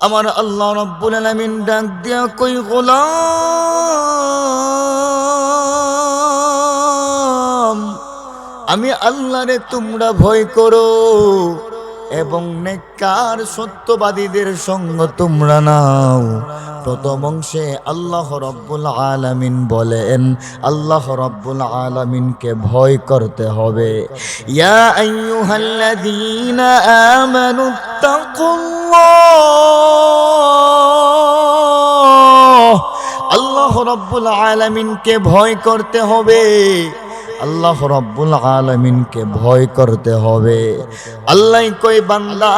আমার আল্লাহ রব্বুল আলমিন ডাক দিয়া কই গোলাম আমি আল্লাহরে তোমরা ভয় করো। এবং নেককার সত্যবাদীদের সঙ্গ তোমরা নাও। প্রথম অংশে আল্লাহ রব্বুল আলামিন বলেন, আল্লাহ রব্বুল আলামিনকে ভয় করতে হবে। ইয়া আমানু আল্লাহ রব্বুল আলামিনকে ভয় করতে হবে। আল্লাহ রব্বুল আলমিনকে ভয় করতে হবে। আল্লাহ কই বান্দা,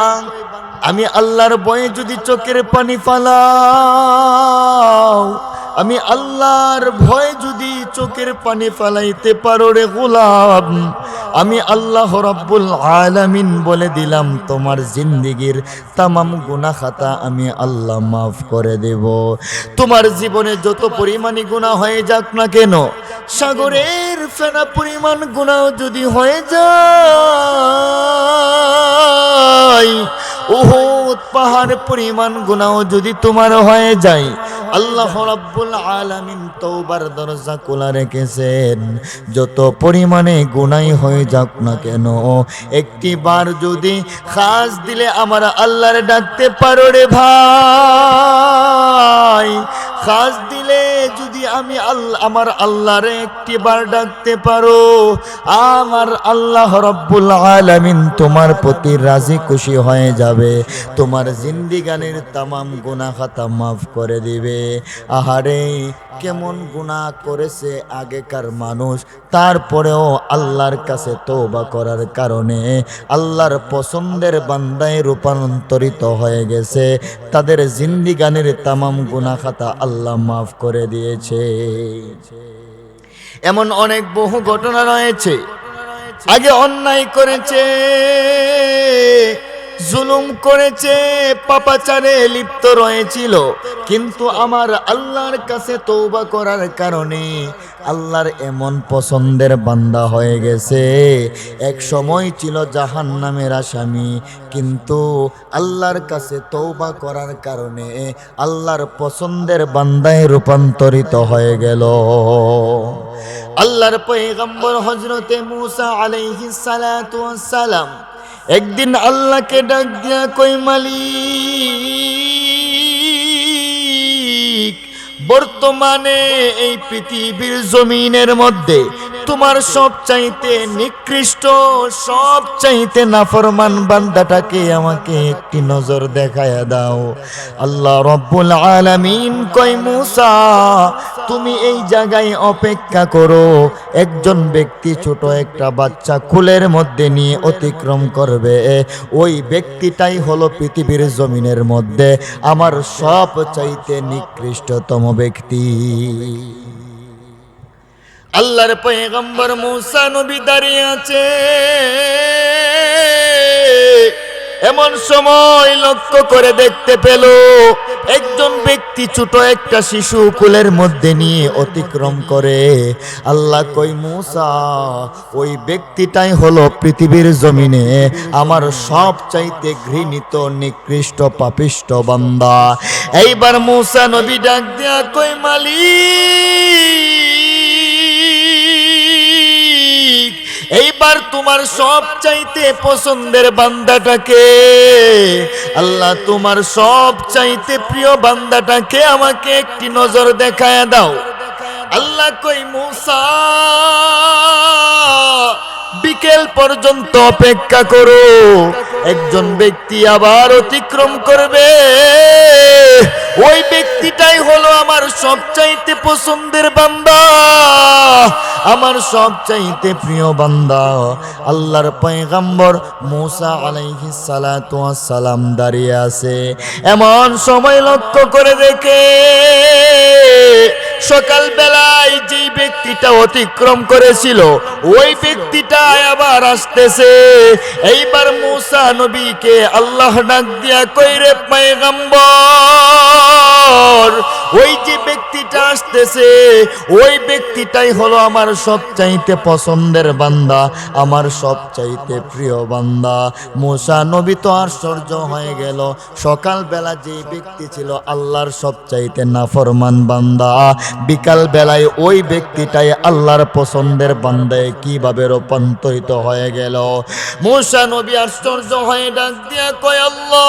আমি আল্লাহর বয়ে যদি চোখের পানি ফালাও, আমি আল্লাহর ভয় যদি চোখের পানি ফালাইতে পারো রে গোলাম আমি আল্লাহ রব্বুল আলামিন বলে দিলাম, তোমার জিন্দিগির তামাম গুনা খাতা আমি আল্লাহ মাফ করে দেব। তোমার জীবনে যত পরিমাণে গুণা হয়ে যাক না কেন, সাগরের ফেনা পরিমাণ গুণাও যদি হয়ে যায় ওহত পাহাড় পরিমাণ গুণাও যদি তোমার হয়ে যায়, আল্লাহ রাব্বুল আলামিন তওবার দরজা খোলা রেখেছেন। যত পরিমাণে গুনাই হয়ে যাক না কেন, একটি বার যদি খাস দিলে আমার আল্লাহর ডাকতে পারো রে ভাই। খাস দিলে যদি আমি আল্লাহ আমার আল্লাহরে একটি বার ডাকতে পারো, আমার আল্লাহ রব্বুল আলামিন তোমার প্রতি রাজি খুশি হয়ে যাবে, তোমার জিন্দিগানের তামাম গুনাহ খাতা মাফ করে দিবে। আহারে, কেমন গুনাহ করেছে আগেকার মানুষ, তারপরেও আল্লাহর কাছে তওবা করার কারণে আল্লাহর পছন্দের বান্দায় রূপান্তরিত হয়ে গেছে, তাদের জিন্দিগানের তামাম গুনাহ খাতা আল্লাহ মাফ করে দিয়েছে। এমন অনেক বহু ঘটনা রয়েছে। আগে অন্যায় করেছে, জুলুম করেছে, পাপাচারে লিপ্ত রয়েছিল। কিন্তু আমার আল্লাহর কাছে তৌবা করার কারণে আল্লাহর এমন পছন্দের বান্দা হয়ে গেছে। এক সময় ছিল জাহান নামের আসামি, কিন্তু আল্লাহর কাছে তৌবা করার কারণে আল্লাহর পছন্দের বান্দায় রূপান্তরিত হয়ে গেল। আল্লাহর পয়গম্বর হজরতে মুসা আলাইহি সালাতু সালাম একদিন আল্লাহকে ডাক দিয়া কই মালিক বর্তমানে এই পৃথিবীর জমিনের মধ্যে তোমার সব চাইতে নিকৃষ্ট সব চাইতে নাফরমান বান্দাটাকে আমাকে একটি নজর দেখায়া দাও। আল্লাহ রব্বুল আলামিন কই মুসা, তুমি এই জায়গায় অপেক্ষা করো। একজন ব্যক্তি ছোট একটা বাচ্চা কুলের মধ্যে নিয়ে অতিক্রম করবে। ওই ব্যক্তিটাই হলো পৃথিবীর জমিনের মধ্যে আমার সব চাইতে নিকৃষ্টতম ব্যক্তি। আল্লাহর পয়গম্বর মূসা নবী দাঁড়িয়ে আছে। এমন সময় লক্ষ্য করে দেখতে পেল, একজন ব্যক্তি ছোট একটা শিশু কুলের মধ্যে নিয়ে অতিক্রম করে। আল্লাহ কই, মুসা, ওই ব্যক্তিটাই হলো পৃথিবীর জমিনে আমার সব চাইতে ঘৃণিত, নিকৃষ্ট, পাপিষ্ট বান্দা। এইবার মুসা নবী ডাক দেয়া কই, মালিক! এইবার তোমার সব চাইতে পছন্দের বান্দাটাকে। আল্লাহ, তোমার সব চাইতে প্রিয় বান্দাটাকে আমাকে একটি নজর দেখায় দাও। আল্লাহ কই, মুসা, বিকেল পর্যন্ত অপেক্ষা করো। একজন ব্যক্তি আবার অতিক্রম করবে। ওই ব্যক্তিটাই হলো আমার সবচাইতে পছন্দের বান্দা। আমার সবচাইতে প্রিয় বান্দা। আল্লাহর পয়গাম্বর মোসা আলাইহি সালাম দাঁড়িয়ে আছে। এমন সময় লক্ষ্য করে দেখে সকাল বেলায় যেই ব্যক্তিটা অতিক্রম করেছিল, ওই ব্যক্তিটা আবার আসতেছে। এইবার মুসা নবীকে আল্লাহ ডাক দিয়া কইরে পয়গাম্বর, ওই যে ব্যক্তিটা আসতেছে, ওই ব্যক্তিটাই হলো আমার সবচাইতে পছন্দের বান্দা, আমার সবচাইতে প্রিয় বান্দা। মুসা নবী তো আশ্চর্য হয়ে গেল। সকালবেলা যেই ব্যক্তি ছিল, আল্লাহর সবচাইতে নাফরমান বান্দা। বিকাল বেলায় ওই ব্যক্তিটাই আল্লাহর পছন্দের বান্দায় কীভাবে রূপান্তরিত হয়ে গেল। মুসা নবী আশ্চর্য হয়ে ডাক দিয়া কয়, আল্লাহ!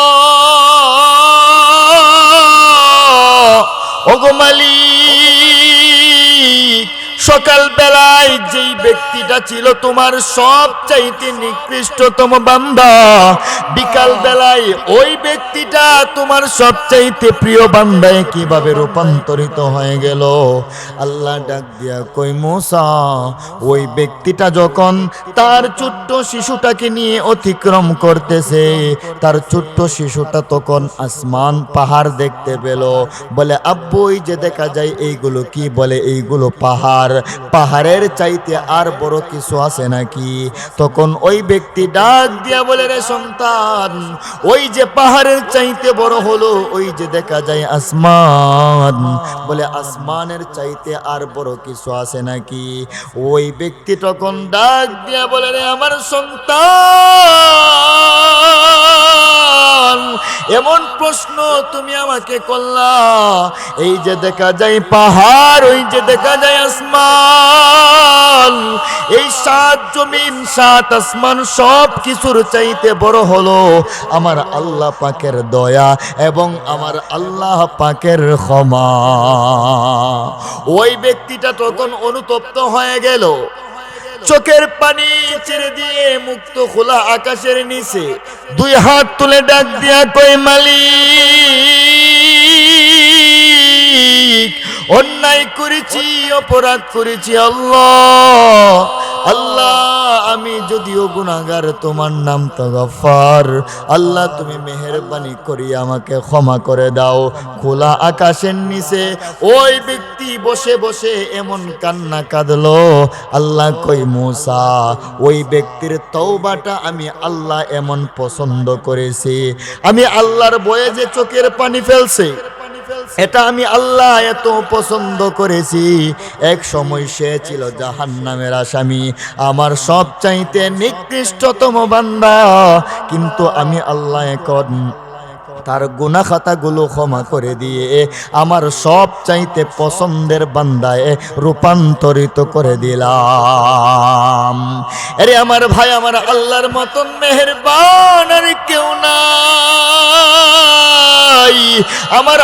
ওগো মালিক! সকাল বেলায় যেই ব্যক্তিটা ছিল তোমার সব চাইতে নিকৃষ্টতম বান্দা বিকাল বেলায় ওই ব্যক্তিটা তোমার সব চাইতে প্রিয় বান্দায় কীভাবে রূপান্তরিত হয়ে গেল? আল্লাহ ডাক দিয়া কই মোসা, ওই ব্যক্তিটা যখন তার ছোট্ট শিশুটাকে নিয়ে অতিক্রম করতেছে, তার ছোট্ট শিশুটা তখন আসমান পাহাড় দেখতে পেল। বলে, আব্বু যে দেখা যায় এইগুলো কি? বলে, এইগুলো পাহাড়। পাহাড়ের চাইতে আর বড় কিছু আছে নাকি? তখন ওই ব্যক্তি ডাক দিয়া বলে, রে সন্তান, ওই যে পাহাড়ের চাইতে বড় হলো, ওই যে দেখা যায় আসমান। বলে, আসমানের চাইতে আর বড় কিছু আছে নাকি? ওই ব্যক্তি তখন ডাক দিয়া বলে, রে আমার সন্তান এমন প্রশ্ন তুমি আমাকে করলা। এই যে দেখা যায় পাহাড়, ওই যে দেখা যায় আসমান। এই সাত জমিন, সাত আসমান সব কিছুর চাইতে বড় হলো আমার আল্লাহ পাকের দয়া এবং আমার আল্লাহ পাকের ক্ষমা। ওই ব্যক্তিটা তখন অনুতপ্ত হয়ে গেল। চোখের পানি ছেড়ে দিয়ে মুক্ত খোলা আকাশের নিচে দুই হাত তুলে ডাক দিয়া কই মালিক অন্যায় করেছি, অপরাধ করেছি, আল্লাহ। আল্লাহ, আমি যদিও গুনাগার তোমার নাম তো গফার আল্লাহ, তুমি মেহরবানি করি, আমাকে ক্ষমা করে দাও। খোলা আকাশের নিচে ওই ব্যক্তি বসে বসে এমন কান্না কাঁদলো। আল্লাহ কই, মুসা, ওই ব্যক্তির তৌবাটা আমি আল্লাহ এমন পছন্দ করেছি। আমি আল্লাহর বয়ে যে চোখের পানি ফেলছে এটা আমি আল্লাহ এত পছন্দ করেছি। এক সময় সে ছিল জাহান নামের আসামি। আমার সব চাইতে নিকৃষ্টতম বান্দা। কিন্তু আমি আল্লাহ এখন তার গুনা খাতাগুলো ক্ষমা করে দিয়ে আমার সব চাইতে পছন্দের বান্দায় রূপান্তরিত করে দিলাম। আরে আমার ভাই, আমার আল্লাহর মতন মেহেরবান আর কেউ নাই। আমার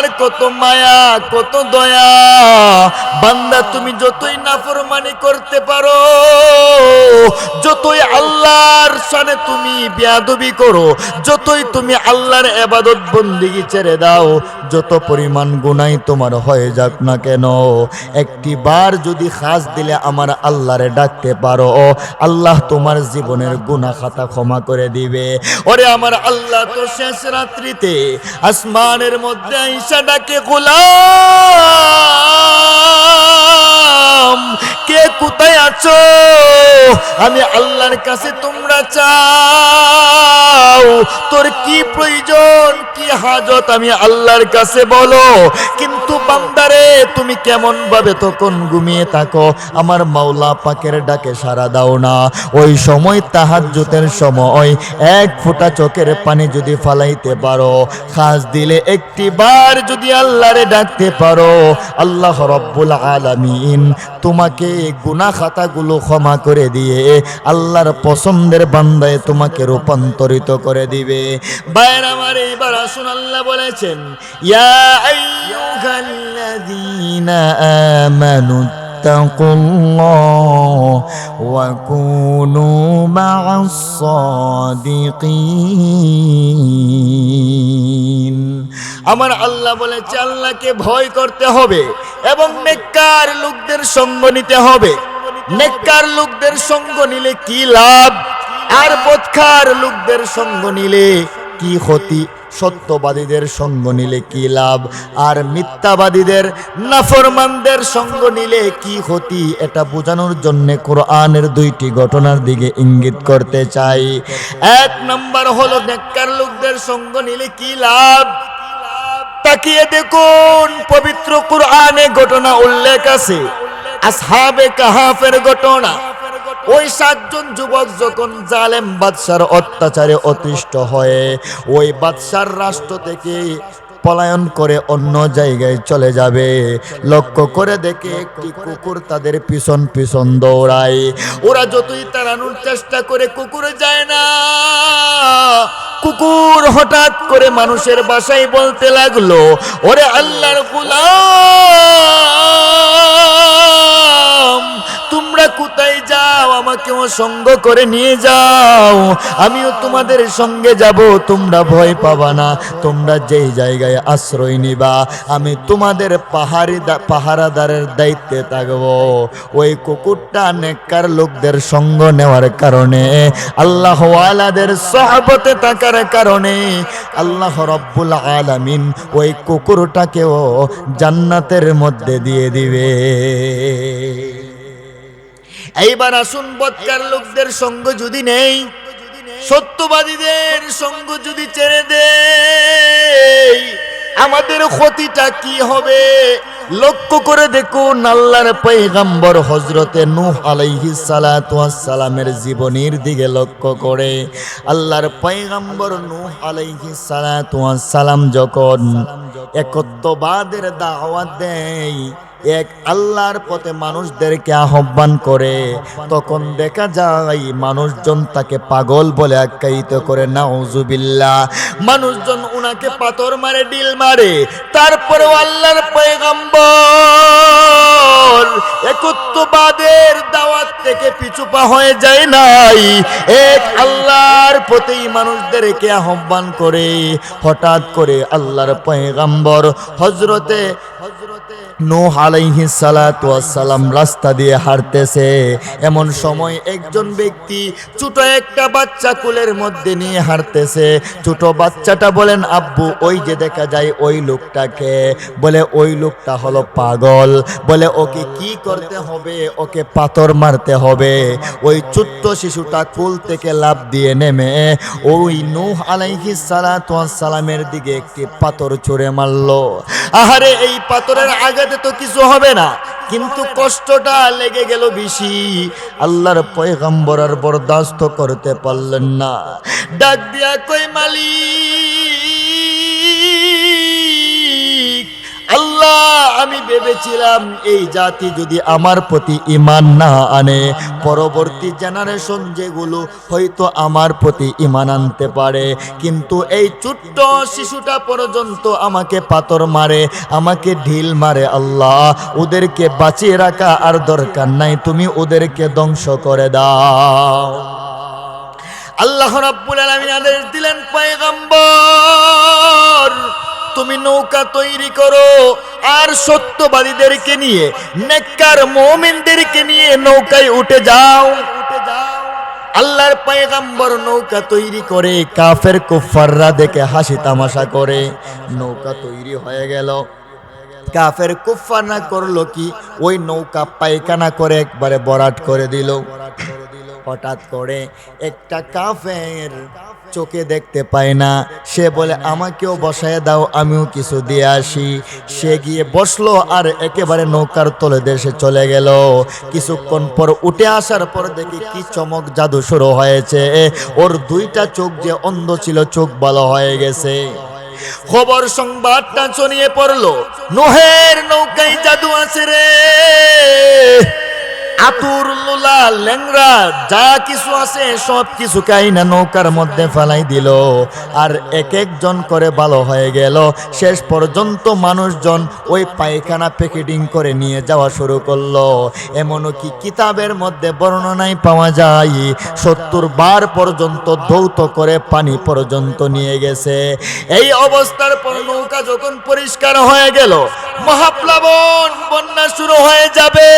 আল্লাহর কত মায়া, কত দয়া। বান্দা, তুমি যতই নাফরমানি করতে পারো, যতই আল্লাহর সানে তুমি বেয়াদবি করো, যতই তুমি আল্লাহর এবাদত বন্দিগি ছেড়ে দাও, যত পরিমাণ গুনাই তোমার হয়ে যাক না কেন। একটি বার যদি খাস দিলে আমার আল্লাহরে ডাকতে পারো, আল্লাহ তোমার জীবনের গুনাহ খাতা ক্ষমা করে দিবে। ওরে আমার আল্লাহ তো শেষ রাত্রিতে আসমানের মধ্যে ডাকে গোলাম, কে কোথায় আছো? আমি আল্লাহর কাছে তোমরা চাও। তোর কি প্রয়োজন? কি হাজত? আমি আল্লাহর কাছে বলো। কিন্তু বান্দারে, তুমি কেমন ভাবে তখন ঘুমিয়ে থাকো? আমার মাওলা পাকের ডাকে সারা দাও না। ওই সময় তাহাজ্জুতের সময় এক ফোঁটা চোখের পানি যদি ফালাইতে পারো, খাস দিলে একটি বার যদি আল্লাহরে ডাকতে পারো, আল্লাহ রব্বুল আলামিন তোমাকে গুনা খাতাগুলো ক্ষমা করে দিয়ে আল্লাহর পছন্দের বান্দায় তোমাকে রূপান্তরিত করে দিবে। বাইর আমার এইবার আসুন, আল্লাহ বলেছেন, ইয়া আইয়ুহাল্লাযীনা আমানু اتقوا الله وكونوا مع الصادقين আমার আল্লাহ বলেছে আল্লাহকে ভয় করতে হবে এবং নেককার লোকদের সঙ্গ নিতে হবে নেককার লোকদের সঙ্গ নিলে কি লাভ আর বৎকার লোকদের সঙ্গ নিলে কি ক্ষতি সত্যবাদীদের সঙ্গ নিলে কি লাভ? আর মিথ্যাবাদীদের, নাফরমানদের সঙ্গ নিলে কি ক্ষতি? এটা বোঝানোর জন্য কোরআনের দুইটি ঘটনার দিকে ইঙ্গিত করতে চাই। এক নম্বর হলো, নেককার লোকদের সঙ্গ নিলে কি লাভ? তাকিয়ে দেখুন, পবিত্র কুরআনে ঘটনা উল্লেখ আছে। আসহাবে কাহাফের ঘটনা। ওই সাতজন যুবক যখন জালেম বাদশার অত্যাচারে অতিষ্ঠ হয়ে ওই বাদশার রাষ্ট্র থেকে পলায়ন করে অন্য জায়গায় চলে যাবে, লক্ষ্য করে দেখে একটি কুকুর তাদের পিছন পিছন দৌড়ায়। ওরা যতই তাড়ানোর চেষ্টা করে কুকুর যায় না। কুকুর হঠাৎ করে মানুষের বাসায় বলতে লাগল, ওরে আল্লাহর গুলাম তোমরা কোথায় যাও? আমাকেও সঙ্গ করে নিয়ে যাও। আমিও তোমাদের সঙ্গে যাব, তোমরা ভয় পাবা না। তোমরা যেই জায়গায় আশ্রয় নিবা, আমি তোমাদের পাহাড়ি পাহারাদারের দায়িত্বে থাকব। ওই কুকুরটা নেককার লোকদের সঙ্গ নেওয়ার কারণে, আল্লাহ আলাদের সহবতে থাকার কারণে, আল্লাহ রব্বুল আলামিন ওই কুকুরটাকেও জান্নাতের মধ্যে দিয়ে দিবে। এইবার আসুন বৎকার লোকদের সঙ্গ যদি নেই, সত্যবাদীদের সঙ্গ যদি ছেড়ে দেই, আমাদের ক্ষতিটা কি হবে? লক্ষ্য করে দেখুন আল্লাহর পৈগম্বর হজরতে নূহ ওয়াস সালামের জীবনীর দিকে লক্ষ্য করে। আল্লাহর পৈগম্বর নূহ আলাইহি সালাম যখন একত্ববাদের দাওয়াত দেয় এক আল্লাহর পথে মানুষদেরকে আহ্বান করে, তখন দেখা যায় মানুষজন তাকে পাগল বলে আখ্যায়িত করে, নাউজুবিল্লাহ। মানুষজন উনাকে পাথর মারে, ডিল মারে, তারপরেও আল্লাহর পয়গম্বর একত্ববাদের দাওয়াত থেকে পিছু পা হয়ে যায় নাই। এক আল্লাহর প্রতি মানুষদেরকে আহ্বান করে, হঠাৎ করে আল্লাহর পয়গম্বর হজরতে হজরতে নূহ আলাইহিস সালাতু সালাম রাস্তা দিয়ে হাঁটতেছে। এমন সময় একজন ব্যক্তি ছোট একটা বাচ্চা কুলের মধ্যে নিয়ে হাঁটতেছে। ছোট বাচ্চাটা বলেন, আব্বু, ওই যে দেখা যায় ওই লোকটাকে। বলে, ওই লোকটা হলো পাগল। বলে, ওকে কি করতে হবে? ওকে পাথর মারতে হবে। ওই ছোট্ট শিশুটা কুল থেকে লাভ দিয়ে নেমে ওই নূহ ওয়াস সালামের দিকে একটি পাথর ছুঁড়ে মারলো। আহারে, এই পাথরের আঘাতে তো কিছু হবে না, কিন্তু কষ্টটা লেগে গেল বেশি। আল্লাহর পয়গম্বর আর বরদাস্ত করতে পারলেন না। ডাক দিয়া, কই মালিক? আমি ভেবেছিলাম এই জাতি যদি আমার প্রতি ইমান না আনে, পরবর্তী জেনারেশন যেগুলো হয়তো আমার প্রতি ইমান আনতে পারে। কিন্তু এই ছোট্ট শিশুটা পর্যন্ত আমাকে পাথর মারে, আমাকে ঢিল মারে আল্লাহ, ওদেরকে বাঁচিয়ে রাখা আর দরকার নাই, তুমি ওদেরকে ধ্বংস করে দাও। আল্লাহ রাব্বুল আলামিন আদেশ দিলেন, পয়গম্বর তুমি নৌকা তৈরি করো আর সত্যবাদীদেরকে নিয়ে, নেককার মুমিনদেরকে নিয়ে নৌকায় উঠে যাও। উঠে যাও আল্লাহর পয়গম্বর নৌকা তৈরি করে, কাফের কুফাররা দেখে হাসি তামাশা করে। নৌকা তৈরি হয়ে গেল। কাফের কুফার না করল কি? ওই নৌকা পায়খানা করে একবারে বরাট করে দিল। হঠাৎ করে একটা কাফের চোখে দেখতে পায় না। সে বলে, আমাকেও বসায় দাও, আমিও কিছু দিয়ে আসি। সে গিয়ে বসল আর একেবারে নৌকার তলে দেশে চলে গেল। কিছুক্ষণ পর উঠে আসার পর দেখি কি চমক জাদু শুরু হয়েছে। ওর দুইটা চোখ যে অন্ধ ছিল, চোখ ভালো হয়ে গেছে। খবর সংবাদটা ছড়িয়ে পড়ল, নোহের নৌকায় জাদু আছে রে। আতুর, লোলা ল্যাংরা যা কিছু আছে সব কিছু কাইনা নৌকার মধ্যে ফেলাই দিল। আর এক একজন করে ভালো হয়ে গেল। শেষ পর্যন্ত মানুষজন ওই পায়খানা প্যাকেটিং করে নিয়ে যাওয়া শুরু করল। এমনও কি কিতাবের মধ্যে বর্ণনায় পাওয়া যায়, সত্তর বার পর্যন্ত ধৌত করে পানি পর্যন্ত নিয়ে গেছে। এই অবস্থার পর নৌকা যখন পরিষ্কার হয়ে গেল, মহাপ্লাবন বন্যা শুরু হয়ে যাবে।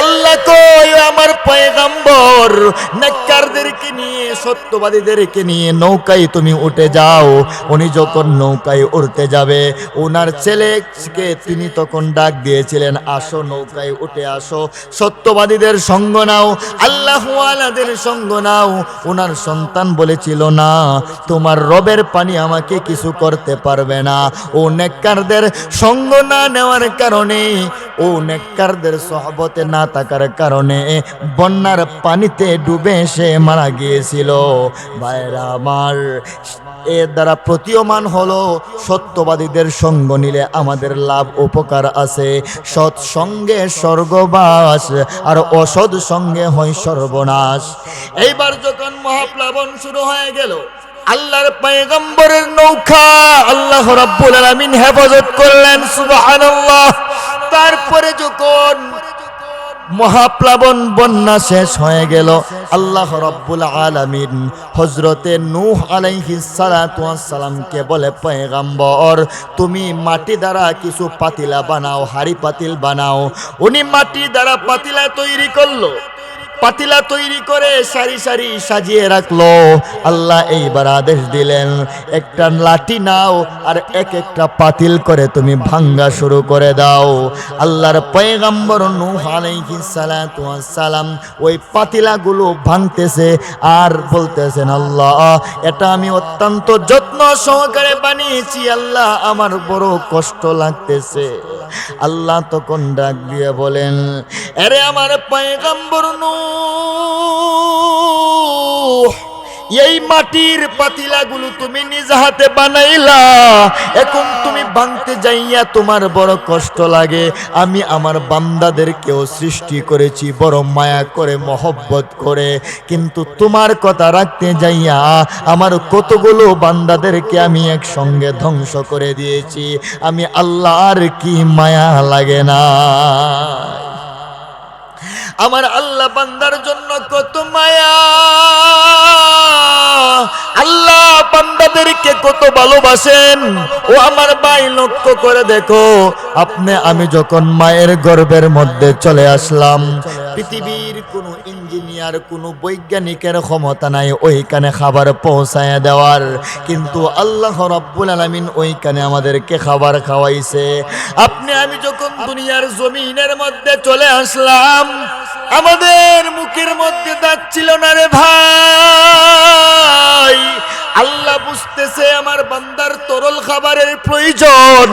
আল্লাহ কই আমার পয়গাম্বর, নেককারদেরকে নিয়ে, সত্যবাদীদেরকে নিয়ে নৌকায় তুমি উঠে যাও। উনি যখন নৌকায় উঠতে যাবে ওনার ছেলেকে তিনি তখন ডাক দিয়েছিলেন, আসো নৌকায় উঠে আসো, সত্যবাদীদের সঙ্গ নাও আল্লাহ সঙ্গ নাও। ওনার সন্তান বলেছিল, না, তোমার রবের পানি আমাকে কিছু করতে পারবে না। ও নেককারদের সঙ্গ না নেওয়ার কারণে ও নেককারদের সহবতে না থাকার কারণে বন্যার পানিতে ডুবে সে মারা গিয়েছিল। ভাইরা আমার এর দ্বারা প্রতীয়মান হলো সত্যবাদীদের সঙ্গ নিলে আমাদের লাভ উপকার আছে। সৎ সঙ্গে স্বর্গবাস আর অসৎ সঙ্গে হয় সর্বনাশ। এইবার যখন মহাপ্লাবন শুরু হয়ে গেল আল্লাহর পয়গম্বরের নৌকা আল্লাহ রাব্বুল আলামিন হেফাজত করলেন, সুবহানাল্লাহ। তারপরে যখন মহাপ্লাবন বন্যা শেষ হয়ে গেল, আল্লাহ রব্বুল আলামিন হজরতে নূহ আলাইহিস সালাতু ওয়াস সালামকে বলে, পয়গাম্বর, তুমি মাটি দ্বারা কিছু পাতিলা বানাও, হাড়ি পাতিল বানাও। উনি মাটি দ্বারা পাতিলা তৈরি করল। পাতিলা তৈরি করে সারি সারি সাজিয়ে রাখল। আল্লাহ এইবার আদেশ দিলেন, একটা লাঠি নাও আর এক একটা পাতিল করে তুমি ভাঙ্গা শুরু করে দাও। আল্লাহর পয়গাম্বর সালাম ওই পাতিলাগুলো ভাঙতেছে আর বলতেছেন, আল্লাহ, এটা আমি অত্যন্ত যত্ন সহকারে বানিয়েছি, আল্লাহ, আমার বড় কষ্ট লাগতেছে। আল্লাহ তখন ডাক দিয়ে বলেন, আরে আমার পয়গাম্বর নূহ এই মাটির পাতিলাগুলো তুমি নিজ হাতে বানাইলা। এখন তুমি ভাঙতে যাইয়া তোমার বড় কষ্ট লাগে। আমি আমার বান্দাদেরকেও সৃষ্টি করেছি, বড় মায়া করে, মহব্বত করে। কিন্তু তোমার কথা রাখতে যাইয়া আমার কতগুলো বান্দাদেরকে আমি একসঙ্গে ধ্বংস করে দিয়েছি। আমি আল্লাহর কি মায়া লাগে না? আমার আল্লাহ বান্দার জন্য কত মায়া। আল্লাহ বান্দাদেরকে কত ভালোবাসেন। ও আমার ভাই, লক্ষ্য করে দেখো, আপনি, আমি যখন মায়ের গর্ভের মধ্যে চলে আসলাম, পৃথিবীর কোনো ইঞ্জিনিয়ার, কোনো বৈজ্ঞানিকের ক্ষমতা নাই ওইখানে খাবার পৌঁছায় দেওয়ার। কিন্তু আল্লাহ রব্বুল আলামিন ওইখানে আমাদেরকে খাবার খাওয়াইছে। আপনি, আমি যখন দুনিয়ার জমিনের মধ্যে চলে আসলাম, আমাদের মুখের মধ্যে দাঁত ছিল না রে ভাই। নাই আল্লাহ বুঝতেছে আমার বান্দার তরল খাবারের প্রয়োজন।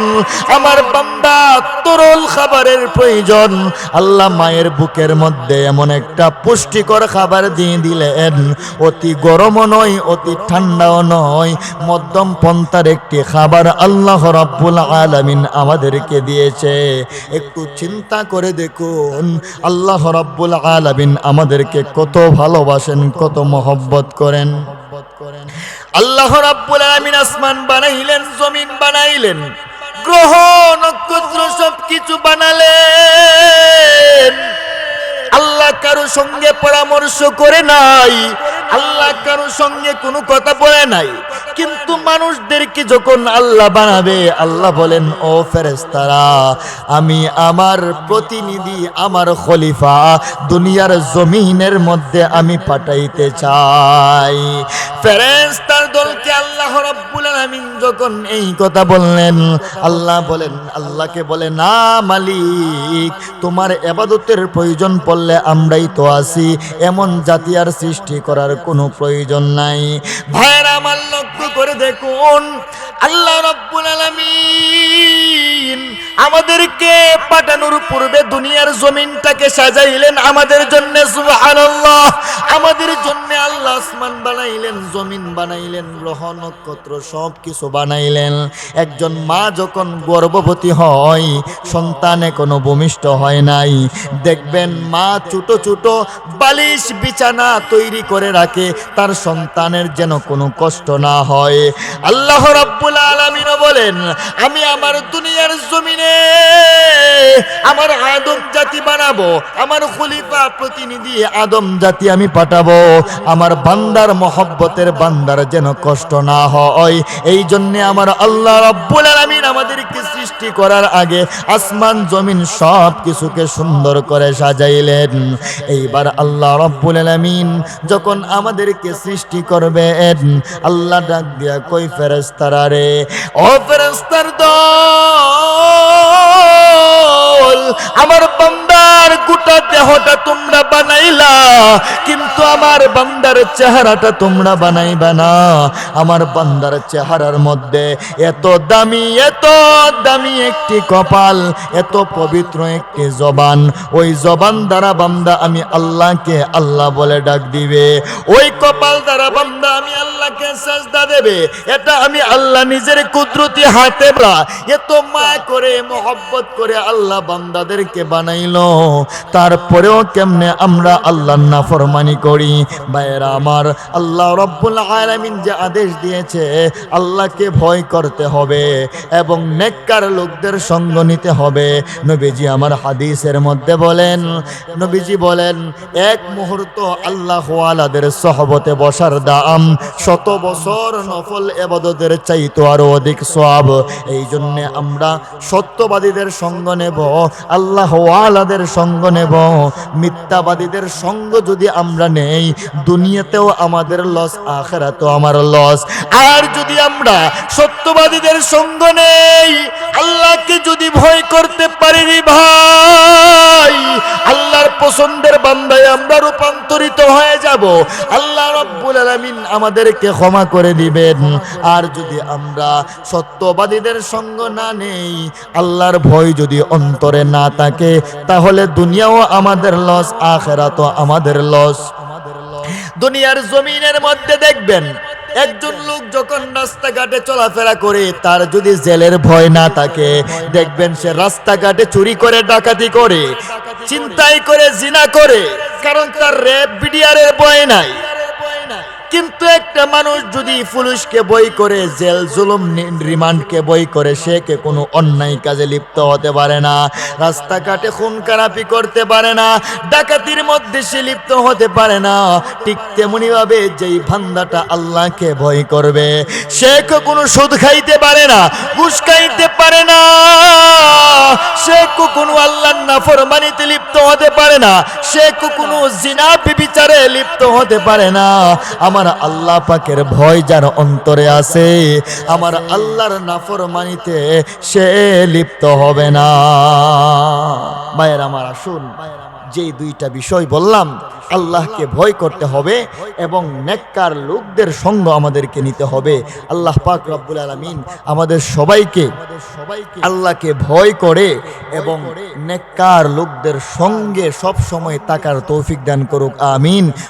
আমার বান্দা তরল খাবারের প্রয়োজন। আল্লাহ মায়ের বুকের মধ্যে এমন একটা পুষ্টিকর খাবার দিয়ে দিলেন। অতি গরমও নয়, অতি ঠান্ডাও নয়। মধ্যম পন্থার একটি খাবার আল্লাহ রাব্বুল আলামিন আমাদেরকে দিয়েছে। একটু চিন্তা করে দেখুন, আল্লাহ রাব্বুল আলামিন আমাদেরকে কত ভালোবাসেন, কত মহব্বত করেন। আল্লাহ রাব্বুল আলামিন আসমান বানাইলেন জমিন বানাইলেন গ্রহ নক্ষত্র সবকিছু বানালেন। আল্লাহ কারও সঙ্গে পরামর্শ করে নাই। আল্লাহ কারও সঙ্গে কোনো কথা বলে নাই। কিন্তু মানুষদেরকে যখন আল্লাহ বানাবে, আল্লাহ বলেন, ও ফেরেস্তারা আমি আমার প্রতিনিধি, আমার খলিফা দুনিয়ার জমিনের মধ্যে আমি পাঠাইতে চাই। ফেরেস্তার দলকে আল্লাহ রব্বুল যখন এই কথা বললেন, আল্লাহ বলেন, আল্লাহকে বলে, না মালিক, তোমার এবাদতের প্রয়োজন পড়লে আমরাই তো আছি, এমন জাতি আর সৃষ্টি করার কোনো প্রয়োজন নাই। ভাইয়ের, আমার লক্ষ্য করে দেখুন, আল্লাহ রব্বুল আলামিন আমাদেরকে পাঠানোর পূর্বে দুনিয়ার জমিনটাকে সাজাইলেন আমাদের জন্য আমাদের জন্য আল্লাহ আসমান বানাইলেন, জমিন বানাইলেন, গ্রহ, নক্ষত্র সব কিছু বানাইলেন। একজন মা যখন গর্ভবতী হয়, সন্তানে কোনো ভূমিষ্ঠ হয় নাই। দেখবেন মা ছোট ছোট বালিশ, বিছানা তৈরি করে রাখে, তার সন্তানের যেন কোনো কষ্ট না হয়। আল্লাহ রাব্বুল আলামিনও বলে বলেন, আমি আমার দুনিয়ার জমিনে আমার আদম জাতি বানাবো, আমার খলিফা প্রতিনিধি আদম জাতি আমি পাঠাবো। আমার বান্দার মহব্বতের বান্দার যেন কষ্ট না হয়। এই জন্য আমার আল্লাহ রব্বুল আলামিন আমাদেরকে সৃষ্টি করার আগে আসমান, জমিন সব কিছুকে সুন্দর করে সাজাইলেন। এইবার আল্লাহ রব্বুল আলামিন যখন আমাদেরকে সৃষ্টি করবেন, আল্লাহ ডাক দিয়া, কই ফেরেস্তারা রে? ও ফেরেস্তার দল! আমার বান্দার গোটা দেহটা তোমরা বানাইলা কিন্তু আমার বান্দার চেহারাটা তোমরা বানাইবা না। আমার বান্দার চেহারার মধ্যে এত দামি এত দামি একটি কপাল, এত পবিত্র একটি জবান। ওই জবান দ্বারা বান্দা আমি আল্লাহকে আল্লাহ বলে ডাক দিবে। ওই কপাল দ্বারা বান্দা আমি আল্লাহকে সাজদা দেবে। এটা আমি আল্লাহ নিজের কুদরতি হাতে বা এত মায়া করে, মোহব্বত করে আল্লাহ বান্দাদেরকে বানাইলো। তারপরেও কেমনে আমরা আল্লাহর নাফরমানি করি। বাইরা আমার, আল্লাহ রব্বুল আলামিন যে আদেশ দিয়েছে, আল্লাহকে ভয় করতে হবে এবং নেককার লোকদের সঙ্গ নিতে হবে। নবীজি আমার হাদিসের মধ্যে বলেন, নবীজি বলেন, এক মুহূর্ত আল্লাহ ওয়ালাদের সহবতে বসার দাম শত বছর নফল এবাদতের চাইতো আরও অধিক সব এই জন্যে আমরা সত্যবাদীদের সঙ্গ নেব আল্লাহ ওয়ালাদের সঙ্গ নেব। মিথ্যাবাদীদের সঙ্গ যদি আমরা নেই, দুনিয়াতেও আমাদের লস আখেরাতেও আমার লস আর যদি আমরা সত্যবাদীদের সঙ্গ নেই, আল্লাহকে যদি ভয় করতে পারি রে ভাই, আল্লাহর পছন্দের বান্দায় আমরা রূপান্তরিত হয়ে যাব। আল্লাহ রব্বুল আলামিন আমাদেরকে ক্ষমা করে দিবেন। আর যদি আমরা সত্যবাদীদের সঙ্গ না নেই, আল্লাহর ভয় যদি অন্তরে না থাকে, তাহলে দুনিয়াও আমাদের লস আখেরাতও আমাদের লস দুনিয়ার জমিনের মধ্যে দেখবেন, একজন লোক যখন রাস্তাঘাটে চলাফেরা করে, তার যদি জেলের ভয় না থাকে, দেখবেন সে রাস্তাঘাটে চুরি করে, ডাকাতি করে, চিন্তাই করে, জিনা করে, কারণ তার র্যাব, বিডিআরের ভয় নাই। কিন্তু একটা মানুষ যদি পুলিশকে বই করে, জেল জুলুম রিমান্ডকে বই করে, সে কে কোনো অন্যায় কাজে লিপ্ত হতে পারে না, রাস্তাঘাটে খুন খারাপি করতে পারে না, ডাকাতির মধ্যে সে লিপ্ত হতে পারে না, ঠিক তেমনি ভাবে যেই ভান্দাটা আল্লাহকে ভয় করবে, সে কোনো সুদ খাইতে পারে না, ঘুষ খাইতে পারে না, সে কখনো আল্লাহর নাফরমানিতে লিপ্ত হতে পারে না, সে কখনো জিনা বিবিচারে লিপ্ত হতে পারে না। আমার আল্লাহ পাকের ভয় যার অন্তরে আছে, আমার আল্লাহর নাফরমানিতে সে লিপ্ত হবে না। মায়ের আমার আসুন। যেই দুইটা বিষয় বললাম, আল্লাহকে ভয় করতে হবে এবং নেককার লোকদের সঙ্গ আমাদেরকে নিতে হবে। আল্লাহ পাক রব্বুল আলমিন আমাদের সবাইকে আল্লাহকে ভয় করে এবং নেককার লোকদের সঙ্গে সব সময় তাকার তৌফিক দান করুক, আমিন।